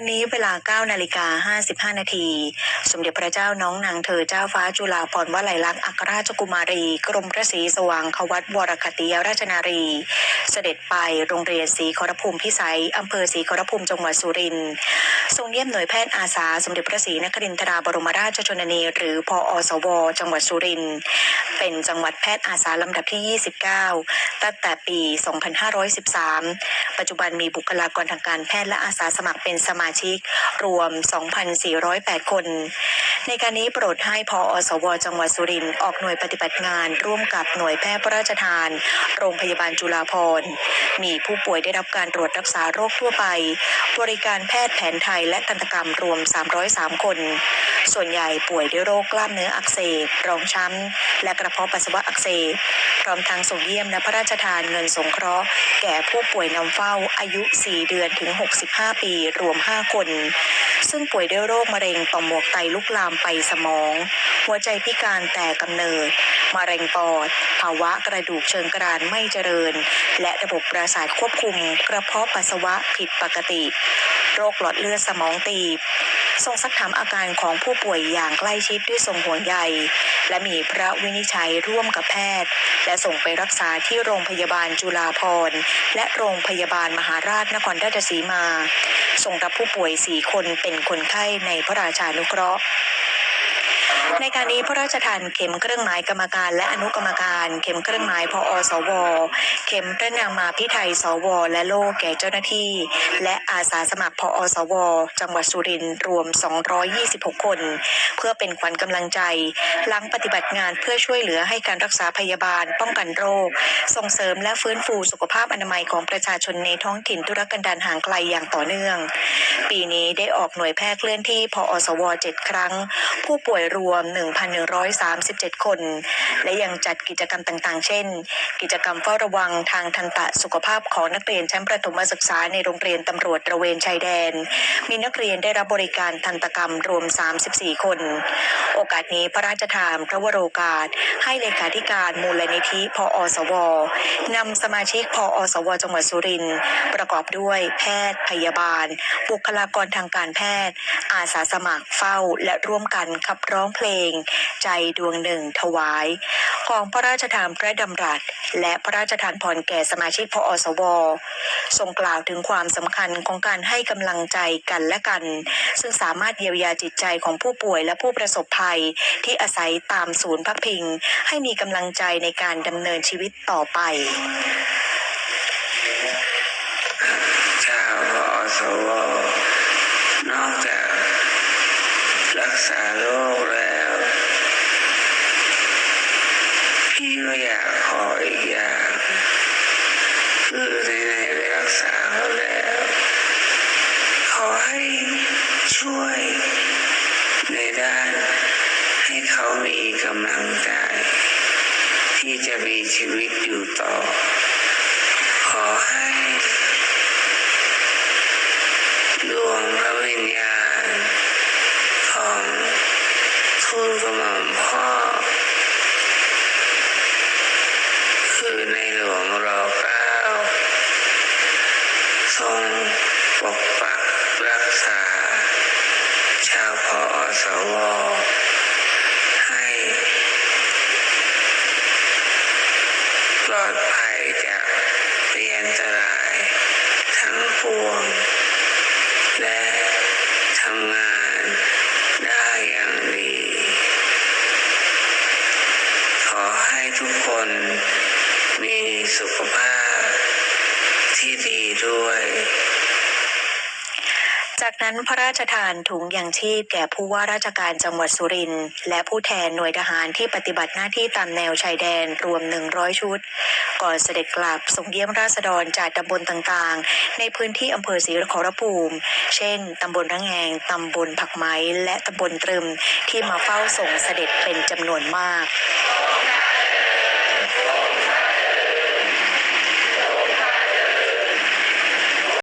วันนี้เวลา9นาฬิกา55 นาที สมเด็จพระเจ้าน้องนางเธอเจ้าฟ้าจุฬาภรณ์วลัยลักษณ์อัครราชกุมารี กรมพระศรีสว่างควัตวรคติยราชนารี เสด็จไปโรงเรียนศรีขอรภูมิพิสัยอำเภอศรีขอรภูมิจังหวัดสุรินทร์ทรงเยี่ยมหน่วยแพทย์อาสา สมเด็จพระศรีนครินทราบรมราชชนนีหรือพออสว จังหวัดสุรินทร์ เป็นจังหวัดแพทย์อาสาลำดับที่ 29 ตั้งแต่ปี 2513 ปัจจุบันมีบุคลากรทางการแพทย์และอาสาสมัครเป็นสมาชิก รวม 2,408 คน ในการนี้โปรดให้พออสว จังหวัดสุรินทร์ออกหน่วยปฏิบัติงาน ร่วมกับหน่วยแพทย์พระราชทาน โรงพยาบาลจุฬาภรณ์มีผู้ป่วยได้รับการตรวจรักษาโรคทั่วไป บริการแพทย์แผนไทยและทันตกรรมรวม 303 คน ส่วนใหญ่ป่วยด้วยโรคกล้ามเนื้ออักเสบรองช้ำและกระะเพาะปัสสาวะอักเสบพร้อมทั้งส่งเยี่ยมและพระราชทานเงินสงเคราะห์ แก่ผู้ป่วยนำเฝ้าอายุ 4 เดือนถึง 65 ปีรวม 5 คน ซึ่งป่วยด้วยโรคมะเร็งต่อมหมวกไตลุกลามไปสมอง หัวใจพิการแต่กำเนิด มะเร็งปอด ภาวะกระดูกเชิงกรานไม่เจริญ และระบบประสาทควบคุม กระเพาะปัสสาวะผิดปกติ โรคหลอดเลือดสมองตีบ ทรงซักถามอาการของผู้ป่วยอย่างใกล้ชิดด้วยทรงห่วงใยและมีพระวินิจฉัยร่วมกับแพทย์ และส่งไปรักษาที่โรงพยาบาลจุฬาภรณ์และโรงพยาบาลมหาราชนครราชสีมา ส่งรับผู้ป่วย 4 คนเป็นคนไข้ในพระราชานุเคราะห์ ในการนี้พระราชทานเข็มเครื่องหมายกรรมการและอนุกรรมการ เข็มเครื่องหมายพออสว เข็มพระนางมาพิไทยสว และโล่แก่เจ้าหน้าที่ และอาสาสมัครพออสว จังหวัดสุรินทร์รวม 226 คน เพื่อเป็นขวัญกำลังใจ หลังปฏิบัติงานเพื่อช่วยเหลือให้การรักษาพยาบาล ป้องกันโรค ส่งเสริมและฟื้นฟูสุขภาพอนามัยของประชาชนในท้องถิ่นธุรกันดารห่างไกลอย่างต่อเนื่อง ปีนี้ได้ออกหน่วยแพทย์เคลื่อนที่พออสว 7 ครั้ง ผู้ป่วยรวม1,137 คน และยังจัดกิจกรรมต่างๆ เช่น กิจกรรมเฝ้าระวังทางทันตะสุขภาพของนักเรียนชั้นประถมศึกษาในโรงเรียนตำรวจตระเวนชายแดน มีนักเรียนได้รับบริการทันตกรรมรวม 34 คน โอกาสนี้พระราชทานพระวโรกาส ให้เลขาธิการมูลนิธิพออสวนำสมาชิกพออสวจังหวัดสุรินทร์ประกอบด้วยแพทย์พยาบาล บุคลากรทางการแพทย์ อาสาสมัครเฝ้าและร่วมกันขับร้องเพลงใจดวงหนึ่งถวาย ของพระราชทานพระดำรัส และพระราชทานพรแก่สมาชิกพออสวทรงกล่าวถึงความสำคัญของการให้กำลังใจกันและกัน ซึ่งสามารถเยียวยาจิตใจของผู้ป่วยและผู้ประสบภัย ที่อาศัยตามศูนย์พักพิง ให้มีกำลังใจในการดำเนินชีวิตต่อไปชาวอสวนอกจาก รักษาโรคแล้ว พี่ก็อยากขออีกอย่างคือในๆไปรักษาเขาแล้ว ขอให้ช่วยในด้านให้เขามีกำลังใจที่จะมีชีวิตอยู่ต่อ ขอให้ดวงพระวิญญาณ ของทูลกระหม่อมพ่อ คือในหลวงรอเก้าทรงปกปักรักษา ชาวพอสวให้ปลอดภัยจากเรียนตรายทั้งปวง และทำงานได้อย่างดี ขอให้ทุก คนมีสุขภาพที่ดีด้วย จากนั้นพระราชทานถุงยางชีพแก่ผู้ว่าราชการจังหวัดสุรินทร์และผู้แทนหน่วยทหารที่ปฏิบัติหน้าที่ตามแนวชายแดนรวม 100 ชุด ก่อนเสด็จกลับทรงเยี่ยมราษฎรจากตำบลต่างๆ ในพื้นที่อำเภอศรีขอรภูมิ เช่นตำบลระแงงตำบลผักไม้ และตำบลตรึมที่มาเฝ้าส่งเสด็จเป็นจำนวนมาก Let's go,